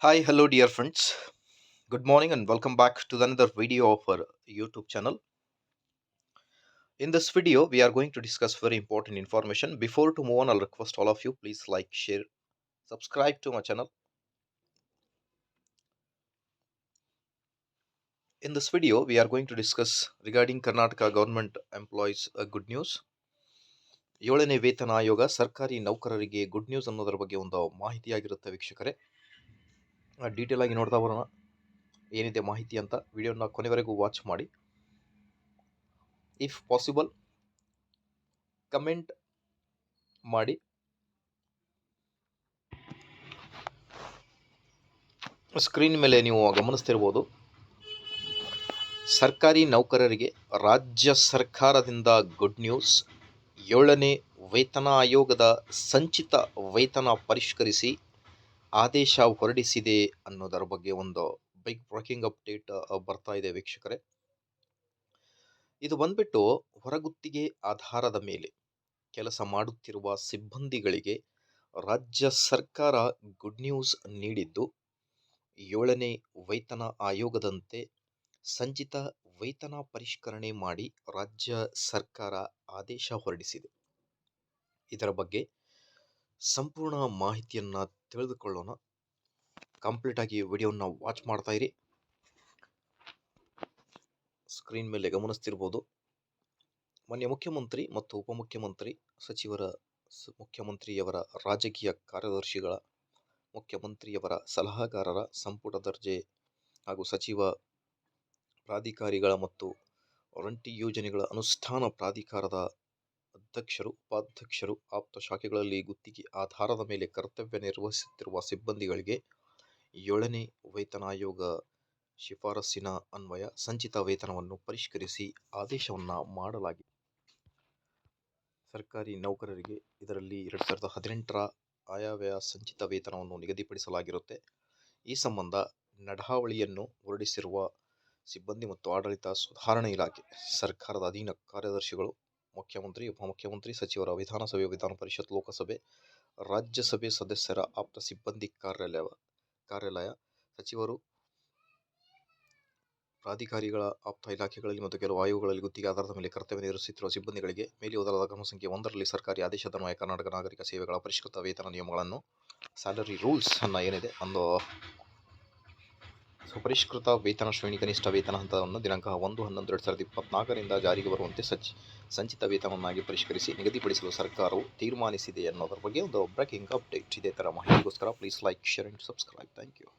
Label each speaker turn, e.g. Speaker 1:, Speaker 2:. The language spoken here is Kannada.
Speaker 1: Hi, hello, dear friends. Good morning and welcome back to another video of our YouTube channel. In this video, we are going to discuss very important information. Before to move on, I'll request all of you please like, share, subscribe to my channel. In this video, we are going to discuss regarding Karnataka government employees a good news. ಏಳನೇ ವೇತನ ಆಯೋಗ ಸರ್ಕಾರಿ ನೌಕರರಿಗೆ ಗುಡ್ ನ್ಯೂಸ್ ಅನ್ನೋದರ ಬಗ್ಗೆ ಒಂದು ಮಾಹಿತಿಯಾಗಿರುತ್ತೆ ವೀಕ್ಷಕರೇ ಡೀಟೇಲ್ ಆಗಿ ನೋಡ್ತಾ ಬರೋಣ. ಏನಿದೆ ಮಾಹಿತಿ ಅಂತ ವಿಡಿಯೋನ ಕೊನೆವರೆಗೂ ವಾಚ್ ಮಾಡಿ. ಇಫ್ ಪಾಸಿಬಲ್ ಕಮೆಂಟ್ ಮಾಡಿ. ಸ್ಕ್ರೀನ್ ಮೇಲೆ ನೀವು ಗಮನಿಸ್ತಿರ್ಬೋದು. ಸರ್ಕಾರಿ ನೌಕರರಿಗೆ ರಾಜ್ಯ ಸರ್ಕಾರದಿಂದ ಗುಡ್ ನ್ಯೂಸ್ ಏಳನೇ ವೇತನ ಆಯೋಗದ ಸಂಚಿತ ವೇತನ ಪರಿಷ್ಕರಿಸಿ ಆದೇಶ ಹೊರಡಿಸಿದೆ ಅನ್ನೋದರ ಬಗ್ಗೆ ಒಂದು ಬಿಗ್ ಬ್ರೇಕಿಂಗ್ ಅಪ್ಡೇಟ್ ಬರ್ತಾ ಇದೆ ವೀಕ್ಷಕರೇ. ಇದು ಬಂದ್ಬಿಟ್ಟು ಹೊರಗುತ್ತಿಗೆ ಆಧಾರದ ಮೇಲೆ ಕೆಲಸ ಮಾಡುತ್ತಿರುವ ಸಿಬ್ಬಂದಿಗಳಿಗೆ ರಾಜ್ಯ ಸರ್ಕಾರ ಗುಡ್ ನ್ಯೂಸ್ ನೀಡಿದ್ದು, ಏಳನೇ ವೇತನ ಆಯೋಗದಂತೆ ಸಂಚಿತ ವೇತನ ಪರಿಷ್ಕರಣೆ ಮಾಡಿ ರಾಜ್ಯ ಸರ್ಕಾರ ಆದೇಶ ಹೊರಡಿಸಿದೆ. ಇದರ ಬಗ್ಗೆ ಸಂಪೂರ್ಣ ಮಾಹಿತಿಯನ್ನು ತಿಳಿದುಕೊಳ್ಳೋಣ. ಕಂಪ್ಲೀಟ್ ಆಗಿ ವಿಡಿಯೋನ ವಾಚ್ ಮಾಡ್ತಾ ಇರಿ. ಸ್ಕ್ರೀನ್ ಮೇಲೆ ಗಮನಿಸ್ತಿರ್ಬೋದು. ಮಾನ್ಯ ಮುಖ್ಯಮಂತ್ರಿ ಮತ್ತು ಉಪಮುಖ್ಯಮಂತ್ರಿ, ಸಚಿವರ ಮುಖ್ಯಮಂತ್ರಿಯವರ ರಾಜಕೀಯ ಕಾರ್ಯದರ್ಶಿಗಳ, ಮುಖ್ಯಮಂತ್ರಿಯವರ ಸಲಹಾಗಾರರ ಸಂಪುಟ ದರ್ಜೆ ಹಾಗೂ ಸಚಿವ ಪ್ರಾಧಿಕಾರಿಗಳ ಮತ್ತು ರಂಟಿ ಯೋಜನೆಗಳ ಅನುಷ್ಠಾನ ಪ್ರಾಧಿಕಾರದ ಅಧ್ಯಕ್ಷರು, ಉಪಾಧ್ಯಕ್ಷರು ಆಪ್ತ ಶಾಖೆಗಳಲ್ಲಿ ಗುತ್ತಿಗೆ ಆಧಾರದ ಮೇಲೆ ಕರ್ತವ್ಯ ನಿರ್ವಹಿಸುತ್ತಿರುವ ಸಿಬ್ಬಂದಿಗಳಿಗೆ ಏಳನೇ ವೇತನ ಆಯೋಗ ಶಿಫಾರಸ್ಸಿನ ಅನ್ವಯ, ಸಂಚಿತ ವೇತನವನ್ನು ಪರಿಷ್ಕರಿಸಿ ಆದೇಶವನ್ನು ಮಾಡಲಾಗಿದೆ. ಸರ್ಕಾರಿ ನೌಕರರಿಗೆ ಇದರಲ್ಲಿ ಎರಡು ಸಾವಿರದ ಹದಿನೆಂಟರ ಆಯವ್ಯಯ ಸಂಚಿತ ವೇತನವನ್ನು ನಿಗದಿಪಡಿಸಲಾಗಿರುತ್ತೆ. ಈ ಸಂಬಂಧ ನಡಾವಳಿಯನ್ನು ಹೊರಡಿಸಿರುವ ಸಿಬ್ಬಂದಿ ಮತ್ತು ಆಡಳಿತ ಸುಧಾರಣೆ ಇಲಾಖೆ, ಸರ್ಕಾರದ ಅಧೀನ ಕಾರ್ಯದರ್ಶಿಗಳು ಮುಖ್ಯಮಂತ್ರಿ, ಉಪಮುಖ್ಯಮಂತ್ರಿ ಸಚಿವರ ವಿಧಾನಸಭೆ ವಿಧಾನ ಪರಿಷತ್, ಲೋಕಸಭೆ, ರಾಜ್ಯಸಭೆ ಸದಸ್ಯರ ಆಪ್ತ ಸಿಬ್ಬಂದಿ ಕಾರ್ಯಾಲಯ ಕಾರ್ಯಾಲಯ ಸಚಿವರು, ಪ್ರಾಧಿಕಾರಿಗಳ ಆಪ್ತ ಇಲಾಖೆಗಳಲ್ಲಿ ಮತ್ತು ಕೆಲವು ಆಯೋಗಗಳಲ್ಲಿ ಗುತ್ತಿಗೆ ಆಧಾರದ ಮೇಲೆ ಕರ್ತವ್ಯ ನಿರ್ವಹಿಸುತ್ತಿರುವ ಸಿಬ್ಬಂದಿಗಳಿಗೆ ಮೇಲೆ ಓದಲಾದ ಕ್ರಮ ಸಂಖ್ಯೆ ಒಂದರಲ್ಲಿ ಸರ್ಕಾರಿ ಆದೇಶದನ್ವಯ ಕರ್ನಾಟಕ ನಾಗರಿಕ ಸೇವೆಗಳ ಪರಿಷ್ಕೃತ ವೇತನ ನಿಯಮಗಳನ್ನು, ಸ್ಯಾಲರಿ ರೂಲ್ಸ್ ಅನ್ನು ಏನಿದೆ ಒಂದು ಪರಿಷ್ಕೃತ ವೇತನ ಶ್ರೇಣಿ ಕನಿಷ್ಠ ವೇತನ ಹಂತವನ್ನು ದಿನಾಂಕ ಒಂದು ಹನ್ನೊಂದು ಎರಡು ಸಾವಿರದ ಇಪ್ಪತ್ನಾಲ್ಕರಿಂದ ಜಾರಿಗೆ ಬರುವಂತೆ ಸಚ್ ಸಂಚಿತ ವೇತನವನ್ನಾಗಿ ಪರಿಷ್ಕರಿಸಿ ನಿಗದಿಪಡಿಸಲು ಸರ್ಕಾರವು ತೀರ್ಮಾನಿಸಿದೆ ಅನ್ನೋದರ ಬಗ್ಗೆ ಒಂದು ಬ್ರೇಕಿಂಗ್ ಅಪ್ಡೇಟ್. ಇದೇ ಥರ ಮಾಹಿತಿಗೋಸ್ಕರ please like share and subscribe thank you